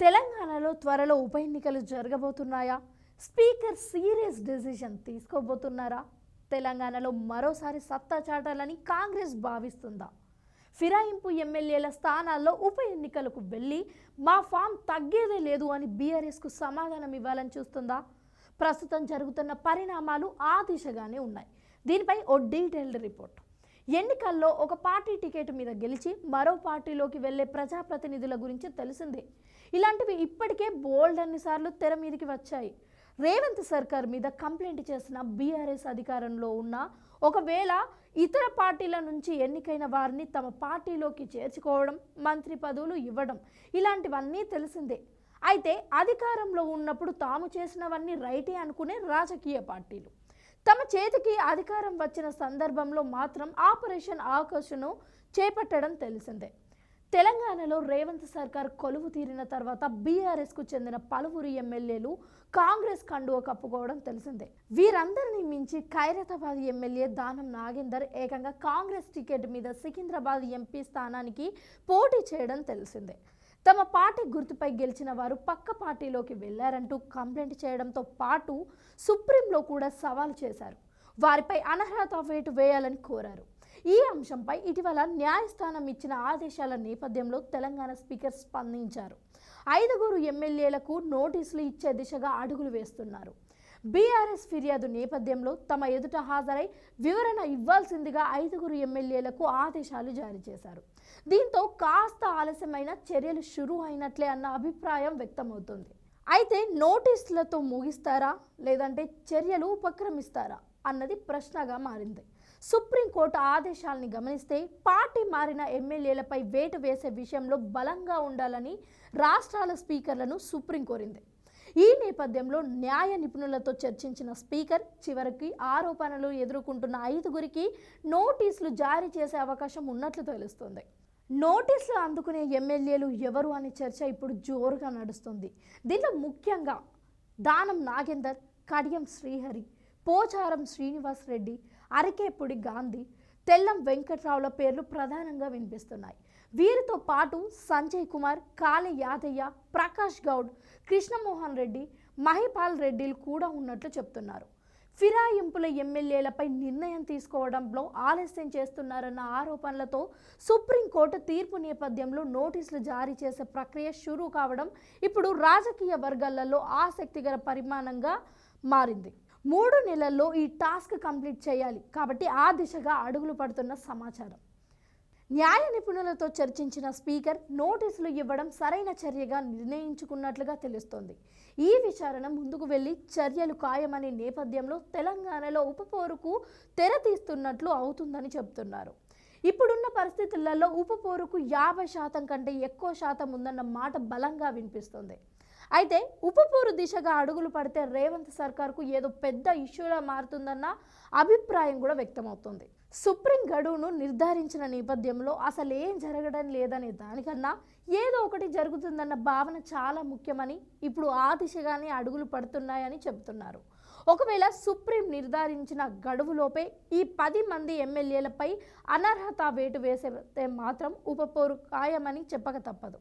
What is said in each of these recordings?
తెలంగాణలో త్వరలో ఉప ఎన్నికలు జరగబోతున్నాయా? స్పీకర్ సీరియస్ డెసిషన్ తీసుకోబోతున్నారా? తెలంగాణలో మరోసారి సత్తా చాటాలని కాంగ్రెస్ భావిస్తుందా? ఫిరాయింపు ఎమ్మెల్యేల స్థానాల్లో ఉప ఎన్నికలకు వెళ్ళి మా ఫామ్ తగ్గేదే లేదు అని బీఆర్ఎస్కు సమాధానం ఇవ్వాలని చూస్తుందా? ప్రస్తుతం జరుగుతున్న పరిణామాలు ఆ దిశగానే ఉన్నాయి. దీనిపై ఓ డీటెయిల్డ్ రిపోర్ట్. ఎన్నికల్లో ఒక పార్టీ టికెట్ మీద గెలిచి మరో పార్టీలోకి వెళ్ళే ప్రజాప్రతినిధుల గురించి తెలిసిందే. ఇలాంటివి ఇప్పటికే బోల్డ్ అన్నిసార్లు తెర మీదకి వచ్చాయి. రేవంత్ సర్కార్ మీద కంప్లైంట్ చేసిన బీఆర్ఎస్ అధికారంలో ఉన్న ఒకవేళ ఇతర పార్టీల నుంచి ఎన్నికైన వారిని తమ పార్టీలోకి చేర్చుకోవడం మంత్రి పదవులు ఇవ్వడం ఇలాంటివన్నీ తెలిసిందే. అయితే అధికారంలో ఉన్నప్పుడు తాము చేసినవన్నీ రైటే అనుకునే రాజకీయ పార్టీలు. తమ చేతికి అధికారం వచ్చిన సందర్భంలో మాత్రం ఆపరేషన్ ఆకర్షను చేపట్టడం తెలిసిందే. తెలంగాణలో రేవంత్ సర్కార్ కొలువు తీరిన తర్వాత బీఆర్ఎస్కు చెందిన పలువురు ఎమ్మెల్యేలు కాంగ్రెస్ కండువ కప్పుకోవడం తెలిసిందే. వీరందరినీ మించి ఖైరతాబాద్ ఎమ్మెల్యే దానం నాగేందర్ ఏకంగా కాంగ్రెస్ టికెట్ మీద సికింద్రాబాద్ ఎంపీ స్థానానికి పోటీ చేయడం తెలిసిందే. తమ పార్టీ గుర్తుపై గెలిచిన వారు పక్క పార్టీలోకి వెళ్ళారంటూ కంప్లైంట్ చేయడంతో పాటు సుప్రీంలో కూడా సవాల్ చేశారు. వారిపై అనర్హత వేటు వేయాలని కోరారు. ఈ అంశంపై ఇటీవల న్యాయస్థానం ఇచ్చిన ఆదేశాల నేపథ్యంలో తెలంగాణ స్పీకర్ స్పందించారు. ఐదుగురు ఎమ్మెల్యేలకు నోటీసులు ఇచ్చే దిశగా అడుగులు వేస్తున్నారు. బీఆర్ఎస్ ఫిర్యాదు నేపథ్యంలో తమ ఎదుట హాజరై వివరణ ఇవ్వాల్సిందిగా ఐదుగురు ఎమ్మెల్యేలకు ఆదేశాలు జారీ చేశారు. దీంతో కాస్త ఆలస్యమైన చర్యలు షురూ అయినట్లే అన్న అభిప్రాయం వ్యక్తమవుతుంది. అయితే నోటీసులతో ముగిస్తారా? లేదంటే చర్యలు ఉపక్రమిస్తారా? అన్నది ప్రశ్నగా మారింది. సుప్రీంకోర్టు ఆదేశాలని గమనిస్తే పార్టీ మారిన ఎమ్మెల్యేలపై వేటు వేసే విషయంలో బలంగా ఉండాలని రాష్ట్రాల స్పీకర్లను సుప్రీం కోరింది. ఈ నేపథ్యంలో న్యాయ నిపుణులతో చర్చించిన స్పీకర్ చివరికి ఆరోపణలు ఎదుర్కొంటున్న ఐదుగురికి నోటీసులు జారీ చేసే అవకాశం ఉన్నట్లు తెలుస్తుంది. నోటీసులు అందుకునే ఎమ్మెల్యేలు ఎవరు అనే చర్చ ఇప్పుడు జోరుగా నడుస్తుంది. దీంట్లో ముఖ్యంగా దానం నాగేందర్ కడియం శ్రీహరి పోచారం శ్రీనివాస్ రెడ్డి అరికేపుడి గాంధీ తెల్లం వెంకట్రావుల పేర్లు ప్రధానంగా వినిపిస్తున్నాయి. వీరితో పాటు సంజయ్ కుమార్ కాళి యాదయ్య ప్రకాష్ గౌడ్ కృష్ణమోహన్ రెడ్డి మహిపాల్ రెడ్డిలు కూడా ఉన్నట్లు చెప్తున్నారు. ఫిరాయింపుల ఎమ్మెల్యేలపై నిర్ణయం తీసుకోవడంలో ఆలస్యం చేస్తున్నారన్న ఆరోపణలతో సుప్రీంకోర్టు తీర్పు నేపథ్యంలో నోటీసులు జారీ చేసే ప్రక్రియ షురూ కావడం ఇప్పుడు రాజకీయ వర్గాలలో ఆసక్తికర పరిమాణంగా మారింది. మూడు నెలల్లో ఈ టాస్క్ కంప్లీట్ చేయాలి కాబట్టి ఆ దిశగా అడుగులు పడుతున్న సమాచారం. న్యాయ నిపుణులతో చర్చించిన స్పీకర్ నోటీసులు ఇవ్వడం సరైన చర్యగా నిర్ణయించుకున్నట్లుగా తెలుస్తోంది. ఈ విచారణ ముందుకు వెళ్ళి చర్యలు ఖాయమనే నేపథ్యంలో తెలంగాణలో ఉపపోరుకు తెర తీస్తున్నట్లు అవుతుందని చెబుతున్నారు. ఇప్పుడున్న పరిస్థితులలో ఉపపోరుకు యాభై శాతం కంటే ఎక్కువ శాతం ఉందన్న మాట బలంగా వినిపిస్తుంది. అయితే ఉపపోరు దిశగా అడుగులు పడితే రేవంత్ సర్కార్కు ఏదో పెద్ద ఇష్యూలా మారుతుందన్న అభిప్రాయం కూడా వ్యక్తమవుతుంది. సుప్రీం గడువును నిర్ధారించిన నేపథ్యంలో అసలు ఏం జరగడం లేదనే దానికన్నా ఏదో ఒకటి జరుగుతుందన్న భావన చాలా ముఖ్యమని ఇప్పుడు ఆ దిశగానే అడుగులు పడుతున్నాయని చెబుతున్నారు. ఒకవేళ సుప్రీం నిర్ధారించిన గడువులోపే ఈ పది మంది ఎమ్మెల్యేలపై అనర్హత వేటు వేసేస్తే మాత్రం ఉపపోరు ఖాయమని చెప్పక తప్పదు.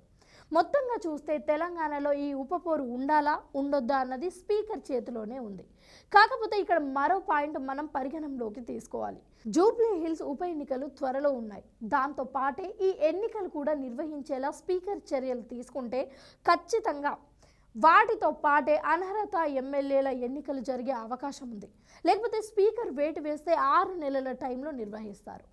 మొత్తంగా చూస్తే తెలంగాణలో ఈ ఉపపోరు ఉండాలా ఉండొద్దా అన్నది స్పీకర్ చేతిలోనే ఉంది. కాకపోతే ఇక్కడ మరో పాయింట్ మనం పరిగణంలోకి తీసుకోవాలి. జూబ్లీ హిల్స్ ఉప ఎన్నికలు త్వరలో ఉన్నాయి. దాంతో పాటే ఈ ఎన్నికలు కూడా నిర్వహించేలా స్పీకర్ చర్యలు తీసుకుంటే ఖచ్చితంగా వాటితో పాటే అనర్హత ఎమ్మెల్యేల ఎన్నికలు జరిగే అవకాశం ఉంది. లేకపోతే స్పీకర్ వేటు వేస్తే ఆరు నెలల టైంలో నిర్వహిస్తారు.